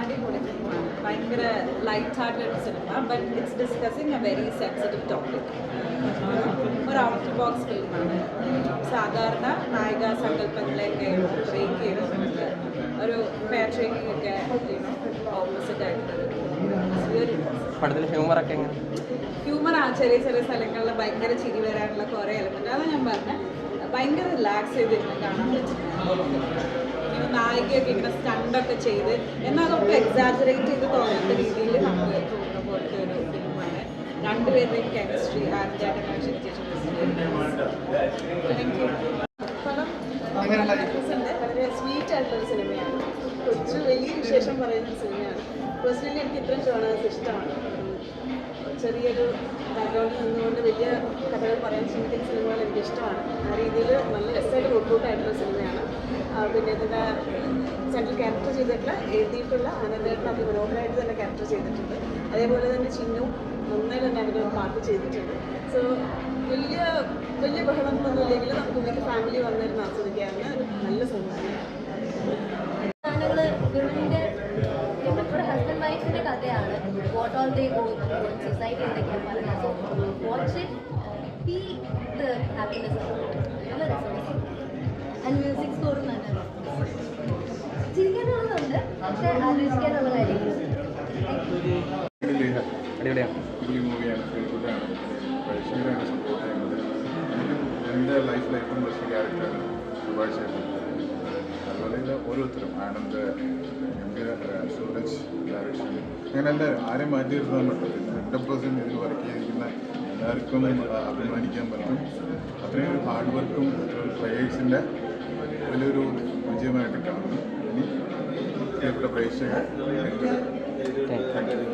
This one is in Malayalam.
അടിപൊളി. സിനിമയാണ് ഭയങ്കര light hearted cinema but it's discussing a very sensitive topic ഒരു ഔട്ട് ബോക്സ് ഫിലിമാണ് സാധാരണ നായിക സങ്കല്പങ്ങളെയൊക്കെ ബ്രേക്ക് ചെയ്തിട്ടുണ്ട്. ഒരു പാട്രിക്കിംഗ് ഒക്കെ ഓപ്പോസിറ്റ് ആയിട്ട്. പടത്തിൽ ഹ്യൂമറൊക്കെ എങ്ങനെ? ഹ്യൂമർ ആ ചെറിയ ചെറിയ സ്ഥലങ്ങളിൽ ഭയങ്കര ചിരി വരാനുള്ള കുറേ എലമെന്റ് അതാണ് ഞാൻ പറഞ്ഞത് ഭയങ്കര റിലാക്സ് ചെയ്തിരുന്നു കാണാൻ പറ്റും. നായികയൊക്കെ ഇങ്ങനെ സ്റ്റണ്ടൊക്കെ ചെയ്ത് എന്നാൽ അതൊട്ടും എക്സാജറേറ്റ് ചെയ്ത് തോന്നാത്ത രീതിയിൽ നമുക്ക് തോന്നുന്ന പോലത്തെ ഒരു ഫിലിമാണ് രണ്ടുപേരുടെയും കെമിസ്ട്രി ആനന്ദായിട്ട് കാഴ്ച താങ്ക് യു പടം ഉണ്ട്. വളരെ സ്വീറ്റ് ആയിട്ടുള്ള സിനിമയാണ്. കൊച്ചു വലിയ വിശേഷം പറയുന്ന സിനിമയാണ്. പേഴ്സണലി എനിക്ക് ഇത്രയും ജോണേഴ്സ് ഇഷ്ടമാണ്. ചെറിയൊരു ബാക്ക്ഗ്രൗണ്ടിൽ നിന്നുകൊണ്ട് വലിയ കഥകൾ പറയാൻ ശ്രമിക്കുന്ന സിനിമകൾ എനിക്ക് ഇഷ്ടമാണ്. ആ രീതിയിൽ നല്ല രസമായിട്ട് വർക്കൗട്ട് ആയിട്ടുള്ള സിനിമയാണ് പിന്നെ ഇതിന്റെ സെൻട്രൽ ക്യാരക്ടർ ചെയ്തിട്ടുള്ള എഴുതിയിട്ടുള്ള ആനന്ദേട്ടൻ അതിമനോഹരമായിട്ട് തന്നെ ക്യാരക്ടർ ചെയ്തിട്ടുണ്ട്. അതേപോലെ തന്നെ ചിന്നു നന്നായി തന്നെ അതിന്റെ പാട്ട് ചെയ്തിട്ടുണ്ട്. സോ വലിയ വലിയ ബഹളങ്ങളൊന്നും ഇല്ലെങ്കിൽ നമുക്ക് ഇന്നത്തെ ഫാമിലി വന്നിരുന്ന് ആസ്വദിക്കാവുന്ന നല്ല ഒരു ഹസ്ബൻഡ് വൈഫിന്റെ കഥയാണ് what all they go society എന്തൊക്കെയാണ് പറയുന്നത്. പക്ഷെ ആലോചിക്കാനുള്ള കാര്യങ്ങൾ അടിപൊളിയാണ് ഈ മൂവിയാണ് ഗുഡാണ് ബഷീറാണ് സപ്പോർട്ട് ചെയ്യുന്നത് എന്റെ ലൈഫിലെ ഏറ്റവും ബെസ്റ്റ് ക്യാരക്ടറാണ് സുഭാഷ് ചേട്ടൻ. അതുപോലെ തന്നെ ഓരോരുത്തരും ആനന്ദ് എന്റെ സൂരജ് ഡയറക്ഷൻ അങ്ങനെ എന്റെ ആരെയും മാറ്റി നിർത്താൻ പറ്റത്തില്ല. ഹൺഡ്രഡ് പെർസെന്റ് ഇതിൽ വർക്ക് ചെയ്തിരിക്കുന്ന എല്ലാവർക്കും അഭിമാനിക്കാൻ പറ്റും. അത്രയും ഒരു ഹാർഡ് വർക്കും ഒരു പ്ലേയേഴ്സിന്റെ വലിയൊരു വിജയമായിട്ട് കാണുന്നു. ഇനി Thank you.